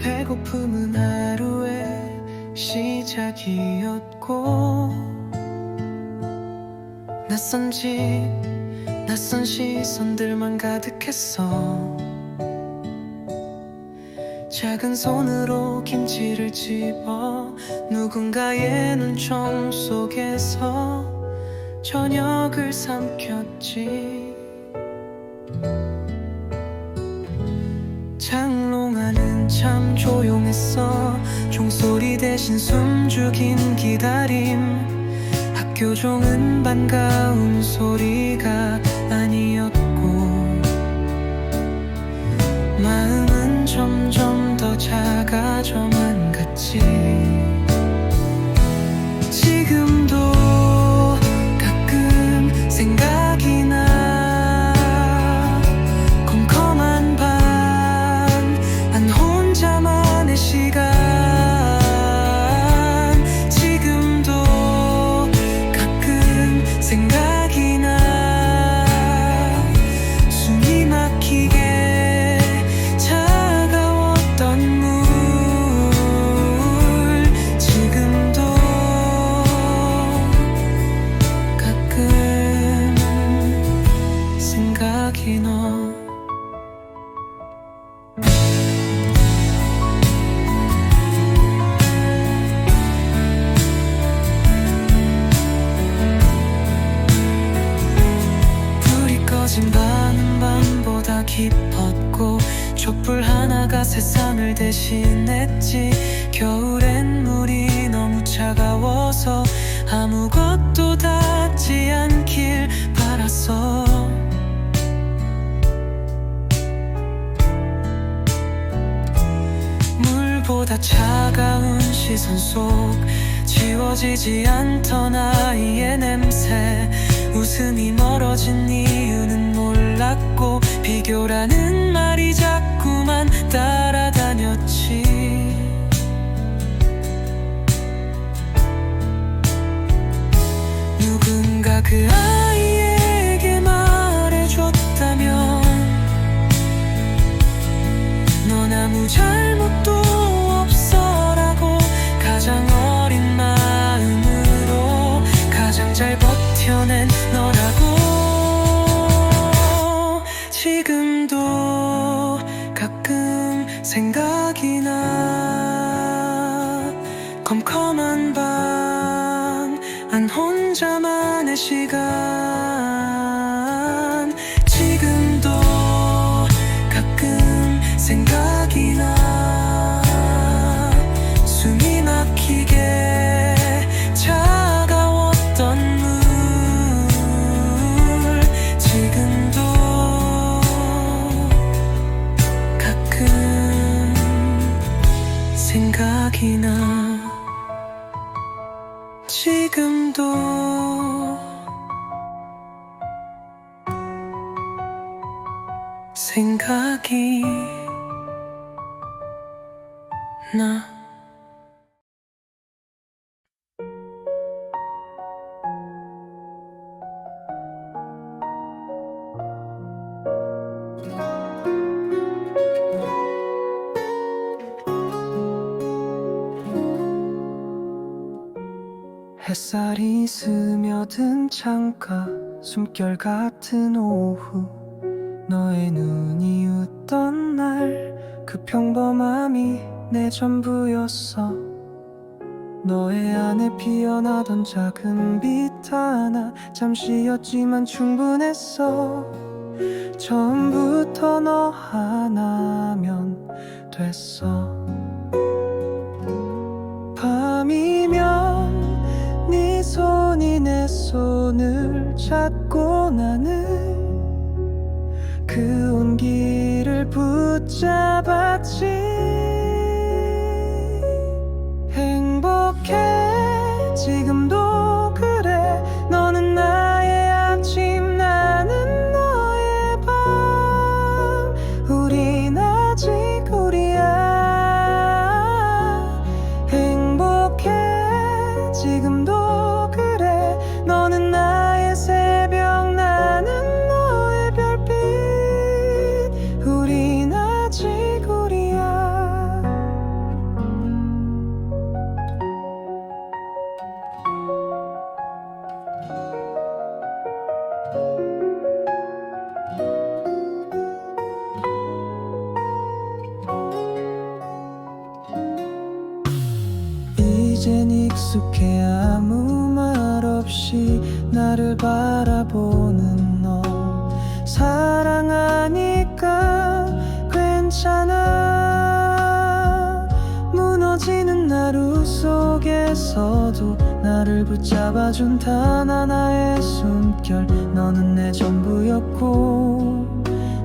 배고픔은 하루의 시작이었고 낯선 집 낯선 시선들만 가득했어 작은 손으로 김치를 집어 누군가의 눈총 속에서 저녁을 삼켰지. 장롱 안은 참 조용했어. 종소리 대신 숨죽인 기다림. 학교 종은 반가운 소리가 작아져만 갔지. 지금 대신했지. 겨울엔 물이 너무 차가워서 아무것도 닿지 않길 바랐어 물보다 차가운 시선 속 지워지지 않던 아이의 냄새. 웃음이 멀어진 이유는 몰랐고 비교라는 누 시간. 지금도 가끔 생각이 나. 숨이 막히게 차가웠던 물. 지금도 가끔 생각이 나. 지금도 생각이 나 햇살이 스며든 창가 숨결 같은 오후 너의 눈이 웃던 날 그 평범함이 내 전부였어. 너의 안에 피어나던 작은 빛 하나 잠시였지만 충분했어. 처음부터 너 하나면 됐어. 밤이면 네 손이 내 손을 잡고 나는 붙 이젠 익숙해 아무 말 없이 나를 바라보는 너. 사랑하니까 괜찮아. 무너지는 하루 속에서도 나를 붙잡아준 단 하나의 숨결. 너는 내 전부였고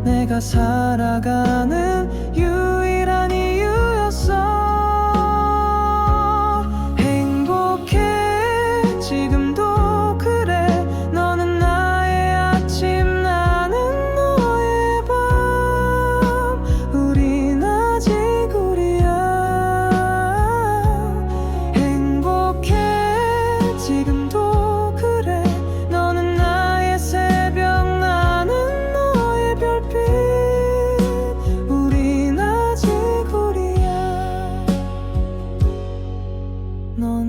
내가 살아가는 유일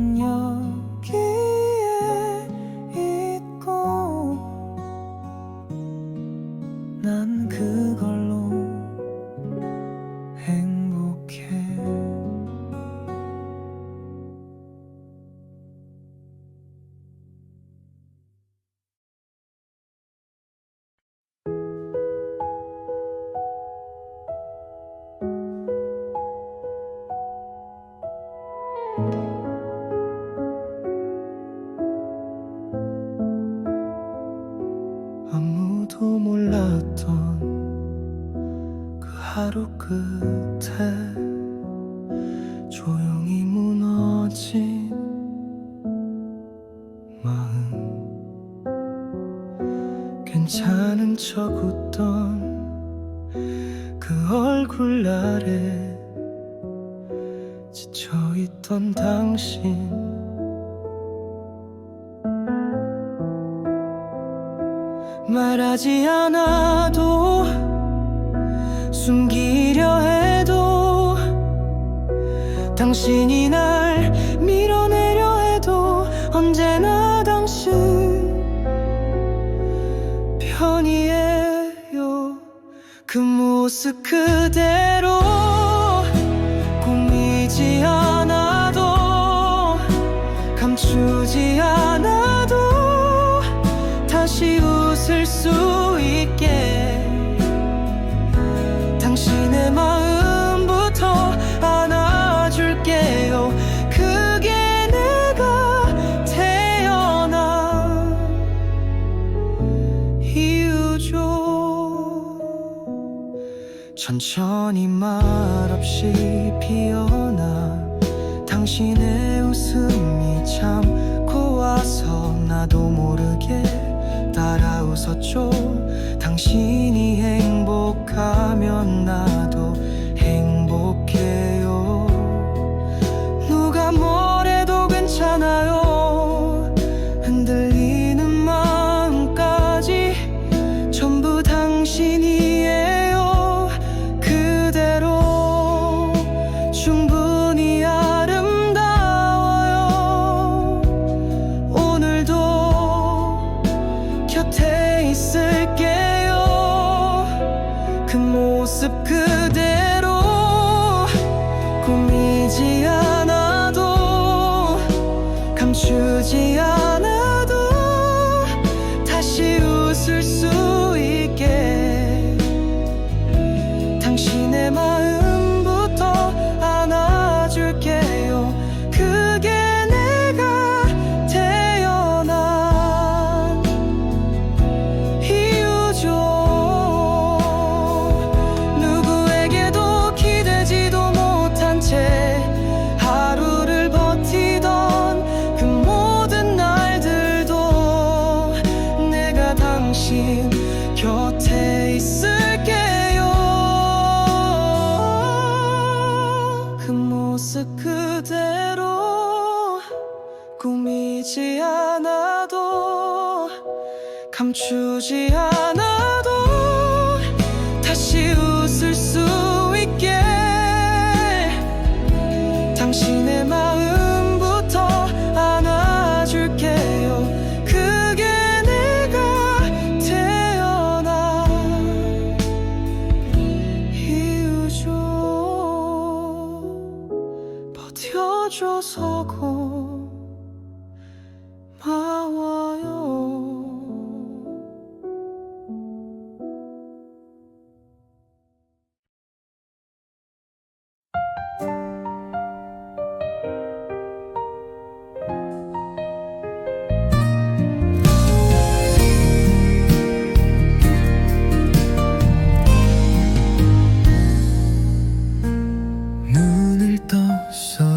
넌 여기 말하지 않아도 숨기려 해도 당신이 날 밀어내려 해도 언제나 당신 편이에요. 그 모습 그대로 천천히 말없이 피어나 당신의 웃음이 참 고와서 나도 모르게 따라 웃었죠. 당신이 행복하면 나 감추지 않아도 다시 웃을 수 모습 그대로 꾸미지 않아도 감추지 않아도 다시